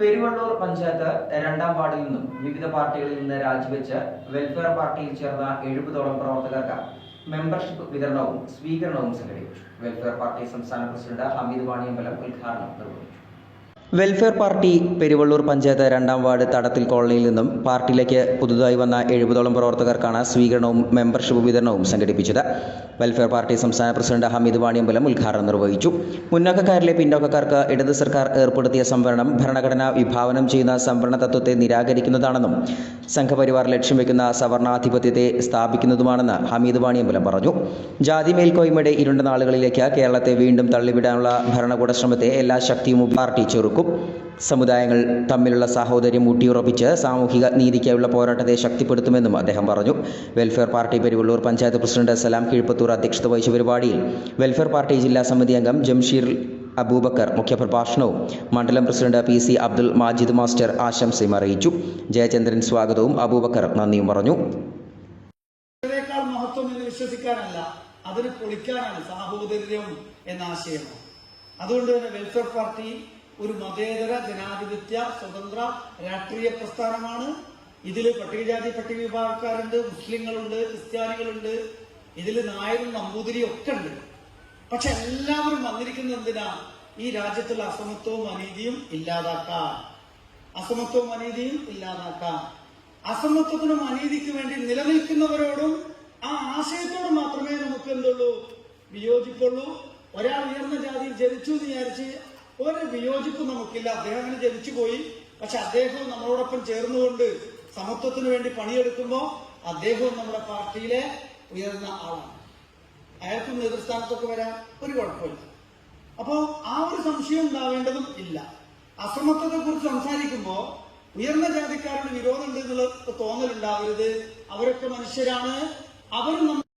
പെരുവള്ളൂർ പഞ്ചായത്ത് രണ്ടാം വാർഡിൽ നിന്നും വിവിധ പാർട്ടികളിൽ നിന്ന് രാജിവെച്ച് വെൽഫെയർ പാർട്ടിയിൽ ചേർന്ന എഴുപതോളം പ്രവർത്തകർക്ക് മെമ്പർഷിപ്പ് വിതരണവും സ്വീകരണവും സംഘടിപ്പിച്ചു. വെൽഫെയർ പാർട്ടി സംസ്ഥാന പ്രസിഡന്റ് ഹമീദ് വാണിയമ്പലം ഉദ്ഘാടനം നിർവഹിച്ചു. വെൽഫെയർ പാർട്ടി പെരുവള്ളൂർ പഞ്ചായത്ത് രണ്ടാം വാർഡ് തടത്തിൽ കോളനിയിൽ നിന്നും പാർട്ടിയിലേക്ക് പുതുതായി വന്ന എഴുപതോളം പ്രവർത്തകർക്കാണ് സ്വീകരണവും മെമ്പർഷിപ്പ് വിതരണവും സംഘടിപ്പിച്ചത്. വെൽഫെയർ പാർട്ടി സംസ്ഥാന പ്രസിഡന്റ് ഹമീദ് വാണിയമ്പലം ഉദ്ഘാടനം നിർവഹിച്ചു. മുന്നോക്കക്കാരിലെ പിന്നോക്കക്കാർക്ക് ഇടത് സർക്കാർ ഏർപ്പെടുത്തിയ സംവരണം ഭരണഘടന വിഭാവനം ചെയ്യുന്ന സംവരണ തത്വത്തെ നിരാകരിക്കുന്നതാണെന്നും സംഘപരിവാർ ലക്ഷ്യം വെക്കുന്ന സവർണാധിപത്യത്തെ സ്ഥാപിക്കുന്നതുമാണെന്ന് ഹമീദ് വാണിയമ്പലം പറഞ്ഞു. ജാതി മേൽക്കോയ്മയുടെ ഇരുണ്ട നാളുകളിലേക്ക് കേരളത്തെ വീണ്ടും തള്ളിവിടാനുള്ള ഭരണകൂട ശ്രമത്തെ എല്ലാ ശക്തിയും പാർട്ടി ചെറുക്കും. സമുദായങ്ങൾ തമ്മിലുള്ള സാഹോദര്യം ഊട്ടിയുറപ്പിച്ച് സാമൂഹിക നീതിക്കായുള്ള പോരാട്ടത്തെ ശക്തിപ്പെടുത്തുമെന്നും അദ്ദേഹം പറഞ്ഞു. Welfare party Peruvallur panchayat president Salam Keezhpathur അധ്യക്ഷത വഹിച്ച പരിപാടിയിൽ വെൽഫെയർ പാർട്ടി ജില്ലാ സമിതി അംഗം ജംഷീർ അബൂബക്കർ മുഖ്യപ്രഭാഷണവും മണ്ഡലം president P C Abdul Majid master ആശംസയും അറിയിച്ചു. ജയചന്ദ്രൻ സ്വാഗതവും അബൂബക്കർ നന്ദിയും പറഞ്ഞു. അതിന് പൊളിക്കാനാണ് സാഹോദര്യം എന്ന ആശയം. അതുകൊണ്ട് തന്നെ വെൽഫെയർ പാർട്ടി ഒരു മതേതര ജനാധിപത്യ സ്വതന്ത്ര രാഷ്ട്രീയ പ്രസ്ഥാനമാണ്. ഇതിൽ പട്ടികജാതി പട്ടിക വിഭാഗക്കാരുണ്ട് മുസ്ലിങ്ങളുണ്ട് ക്രിസ്ത്യാനികളുണ്ട്. ഇതിൽ നായരും നമ്പൂതിരിയും ഒക്കെ ഉണ്ട്. പക്ഷെ എല്ലാവരും വന്നിരിക്കുന്നത് എന്തിനാ? ഈ രാജ്യത്തുള്ള അസമത്വവും അനീതിയും ഇല്ലാതാക്കാം അസമത്വവും അനീതിയും ഇല്ലാതാക്കാം അസമത്വത്തിനും അനീതിക്ക് വേണ്ടി നിലനിൽക്കുന്നവരോടും ആ ആശയത്തോടും മാത്രമേ നമുക്ക് എന്തുള്ളൂ? വിയോജിപ്പുള്ളൂ. ഒരാൾ ഉയർന്ന ജാതിയിൽ ജനിച്ചു എന്ന് വിചാരിച്ച് ഒരു വിയോജിപ്പ് നമുക്കില്ല. അദ്ദേഹം അങ്ങനെ ജനിച്ചു പോയി പക്ഷെ അദ്ദേഹവും നമ്മളോടൊപ്പം ചേർന്നുകൊണ്ട് സമത്വത്തിന് വേണ്ടി പണിയെടുക്കുമ്പോൾ അദ്ദേഹവും നമ്മുടെ പാർട്ടിയിലെ ഉയർന്ന ആളാണ്. അയാൾക്കും നേതൃസ്ഥാനത്തൊക്കെ വരാൻ ഒരു കുഴപ്പമില്ല. അപ്പോ ആ ഒരു സംശയം ഉണ്ടാവേണ്ടതും ഇല്ല. അസമത്വത്തെ കുറിച്ച് സംസാരിക്കുമ്പോൾ ഉയർന്ന ജാതിക്കാരുടെ വിരോധമുണ്ട് എന്നുള്ള തോന്നലുണ്ടാവരുത്. അവരൊക്കെ മനുഷ്യരാണ്. അവരും